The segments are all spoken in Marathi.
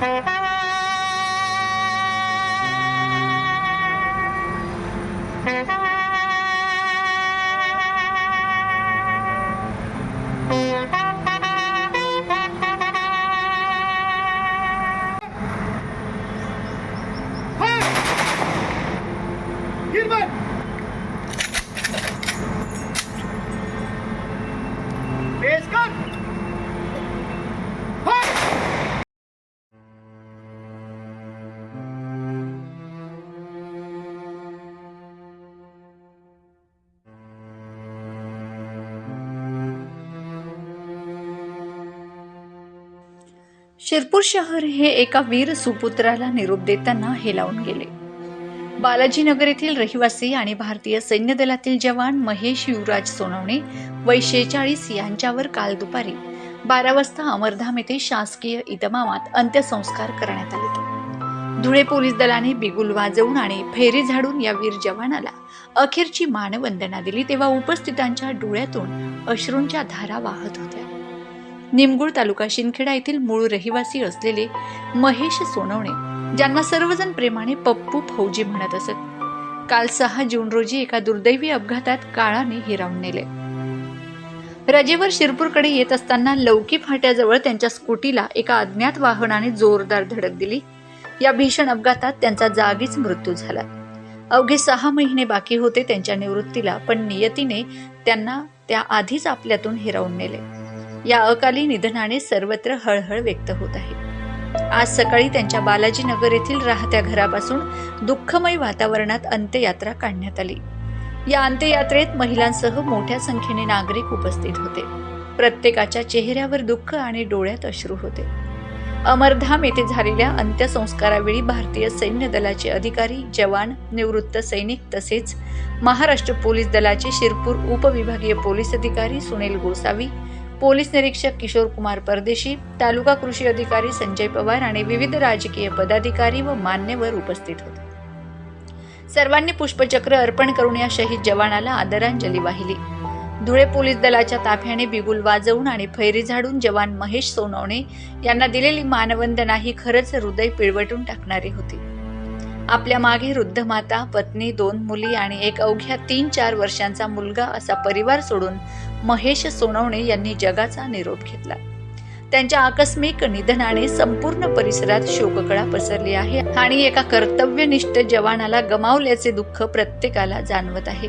Thank you. शिरपूर शहर हे एका वीर सुपुत्राला निरोप देताना हेलावून गेले. बालाजीनगर येथील रहिवासी आणि भारतीय सैन्य दलातील जवान महेश युवराज सोनवणे वय यांच्यावर काल दुपारी बारा वाजता अमरधाम येथे शासकीय इतमामात अंत्यसंस्कार करण्यात आले. धुळे पोलीस दलाने बिगुल वाजवून आणि फेरी झाडून या वीर जवानाला अखेरची मानवंदना दिली तेव्हा उपस्थितांच्या डोळ्यातून अश्रूंच्या धारा वाहत होत्या. निमगुळ तालुका शिंदखेडा येथील मूळ रहिवासी असलेले महेश सोनवणे ज्यांना सर्वजण प्रेमाने पप्पू फौजी म्हणत असत. काल सहा जून रोजी एका दुर्दैवी अपघातात काळाने हिरावून नेले. रजेवर शिरपूरकडे येत असताना लौकी फाट्याजवळ त्यांच्या स्कूटीला एका अज्ञात वाहनाने जोरदार धडक दिली. या भीषण अपघातात त्यांचा जागीच मृत्यू झाला. अवघे सहा महिने बाकी होते त्यांच्या निवृत्तीला पण नियतीने त्यांना त्या आधीच आपल्यातून हिरावून नेले. या अकाली निधनाने सर्वत्र हळहळ व्यक्त होत आहे. आज सकाळी त्यांच्या बालाजी नगर येथील राहत्या घरापासून दुःखमय वातावरणात अंत्ययात्रा काढण्यात आली. या अंत्ययात्रेत महिलांसह मोठ्या संख्येने नागरिक उपस्थित होते. प्रत्येकाच्या चेहऱ्यावर दुःख आणि डोळ्यात अश्रू होते. अमरधाम येथे झालेल्या अंत्यसंस्कारावेळी भारतीय सैन्य दलाचे अधिकारी जवान निवृत्त सैनिक तसेच महाराष्ट्र पोलीस दलाचे शिरपूर उपविभागीय पोलीस अधिकारी सुनील गोसावी पोलीस निरीक्षक किशोर कुमार परदेशी तालुका कृषी अधिकारी संजय पवार आणि विविध राजकीय पदाधिकारी व मान्यवर उपस्थित होते. सर्वांनी पुष्पचक्र अर्पण करून या शहीद जवानाला आदरांजली वाहिली. धुळे पोलीस दलाच्या ताफ्याने बिगुल वाजवून आणि फैरी झाडून जवान महेश सोनवणे यांना दिलेली मानवंदना ही खरंच हृदय पिळवटून टाकणारी होती. आपल्या मागे वृद्ध माता पत्नी दोन मुली आणि एक अवघ्या तीन चार वर्षांचा मुलगा असा परिवार सोडून महेश सोनवणे यांनी जगाचा निरोप घेतला. त्यांच्या आकस्मिक निधनाने संपूर्ण परिसरात शोककळा पसरली आहे आणि एका कर्तव्यनिष्ठ जवानाला गमावल्याचे दुःख प्रत्येकाला जाणवत आहे.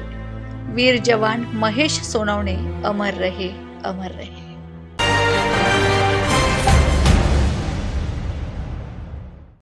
वीर जवान महेश सोनवणे अमर रहे अमर रहे.